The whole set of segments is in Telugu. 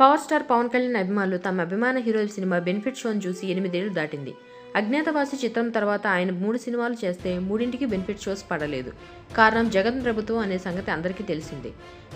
Power star Pawan Kalyan అభిమానులు తమ అభిమాన హీరోల సినిమా బెనిఫిట్ షోను చూసి ఎనిమిదేళ్ళు దాటింది. అజ్ఞాతవాసి చిత్రం తర్వాత ఆయన మూడు సినిమాలు చేస్తే మూడింటికి బెనిఫిట్ షోస్ పడలేదు. కారణం జగన్ ప్రభుత్వం అనే సంగతి అందరికీ తెలిసిందే.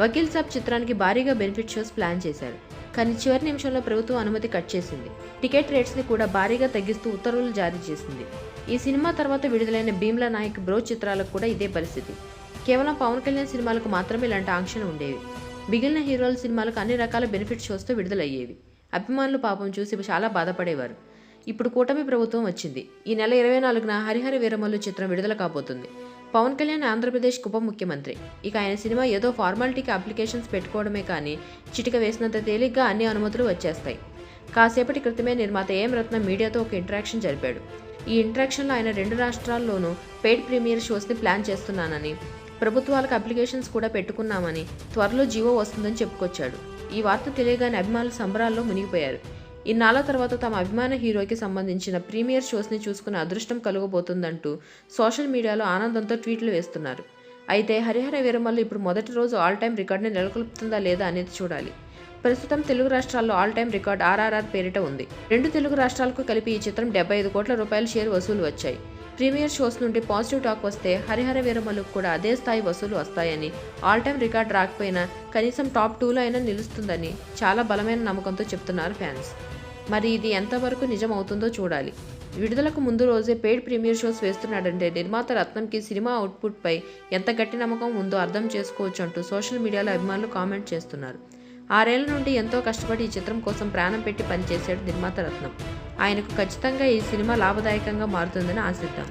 వకీల్ సాబ్ చిత్రానికి భారీగా బెనిఫిట్ షోస్ ప్లాన్ చేశారు. కానీ చివరి నిమిషంలో ప్రభుత్వం అనుమతి కట్ చేసింది. టికెట్ రేట్స్ని కూడా భారీగా తగ్గిస్తూ ఉత్తర్వులు జారీ చేసింది. ఈ సినిమా తర్వాత విడుదలైన భీమ్లా నాయక్ బ్రో చిత్రాలకు కూడా ఇదే పరిస్థితి. కేవలం పవన్ కళ్యాణ్ సినిమాలకు మాత్రమే ఇలాంటి ఆంక్షలు ఉండేవి. మిగిలిన హీరోల సినిమాలకు అన్ని రకాల బెనిఫిట్ షోస్తో విడుదలయ్యేవి. అభిమానులు పాపం చూసి చాలా బాధపడేవారు. ఇప్పుడు కూటమి ప్రభుత్వం వచ్చింది. ఈ నెల ఇరవై నాలుగున హరిహర వీరమల్లు చిత్రం విడుదల కాబోతుంది. పవన్ కళ్యాణ్ ఆంధ్రప్రదేశ్ ఉప ముఖ్యమంత్రి. ఇక ఆయన సినిమా ఏదో ఫార్మాలిటీకి అప్లికేషన్స్ పెట్టుకోవడమే కానీ చిటిక వేసినంత తేలిగ్గా అన్ని అనుమతులు వచ్చేస్తాయి. కాసేపటి క్రితమే నిర్మాత ఏం రత్న మీడియాతో ఒక ఇంటరాక్షన్ జరిపాడు. ఈ ఇంటరాక్షన్లో ఆయన రెండు రాష్ట్రాల్లోనూ పెయిడ్ ప్రీమియర్ షోస్ని ప్లాన్ చేస్తున్నానని ప్రభుత్వాలకు అప్లికేషన్స్ కూడా పెట్టుకున్నామని త్వరలో జీవో వస్తుందని చెప్పుకొచ్చాడు. ఈ వార్త తెలియగానే అభిమానులు సంబరాల్లో మునిగిపోయారు. ఇన్నాళ్ళ తర్వాత తమ అభిమాన హీరోకి సంబంధించిన ప్రీమియర్ షోస్ని చూసుకునే అదృష్టం కలుగబోతుందంటూ సోషల్ మీడియాలో ఆనందంతో ట్వీట్లు వేస్తున్నారు. అయితే హరిహర వీరమల్లు ఇప్పుడు మొదటి రోజు ఆల్ టైం రికార్డుని నెలకొల్పుతుందా లేదా అనేది చూడాలి. ప్రస్తుతం తెలుగు రాష్ట్రాల్లో ఆల్ టైం రికార్డ్ ఆర్ఆర్ఆర్ పేరిట ఉంది. రెండు తెలుగు రాష్ట్రాలకు కలిపి ఈ చిత్రం డెబ్బై ఐదు కోట్ల రూపాయల షేర్ వసూలు వచ్చాయి. ప్రీమియర్ షోస్ నుండి పాజిటివ్ టాక్ వస్తే హరిహర వీరమలకు కూడా అదే స్థాయి వసూలు వస్తాయని. ఆల్ టైం రికార్డ్ రాకపోయినా కనీసం టాప్ టూలో అయినా నిలుస్తుందని చాలా బలమైన నమ్మకంతో చెప్తున్నారు ఫ్యాన్స్. మరి ఇది ఎంతవరకు నిజం అవుతుందో చూడాలి. విడుదలకు ముందు రోజే పెయిడ్ ప్రీమియర్ షోస్ వేస్తున్నాడంటే నిర్మాత రత్నంకి సినిమా అవుట్పుట్పై ఎంత గట్టి నమ్మకం ఉందో అర్థం చేసుకోవచ్చు అంటూ సోషల్ మీడియాలో అభిమానులు కామెంట్ చేస్తున్నారు. ఆరేళ్ళ నుండి ఎంతో కష్టపడి ఈ చిత్రం కోసం ప్రాణం పెట్టి పనిచేశాడు నిర్మాత రత్నం. ఆయనకు ఖచ్చితంగా ఈ సినిమా లాభదాయకంగా మారుతుందని ఆశిద్దాం.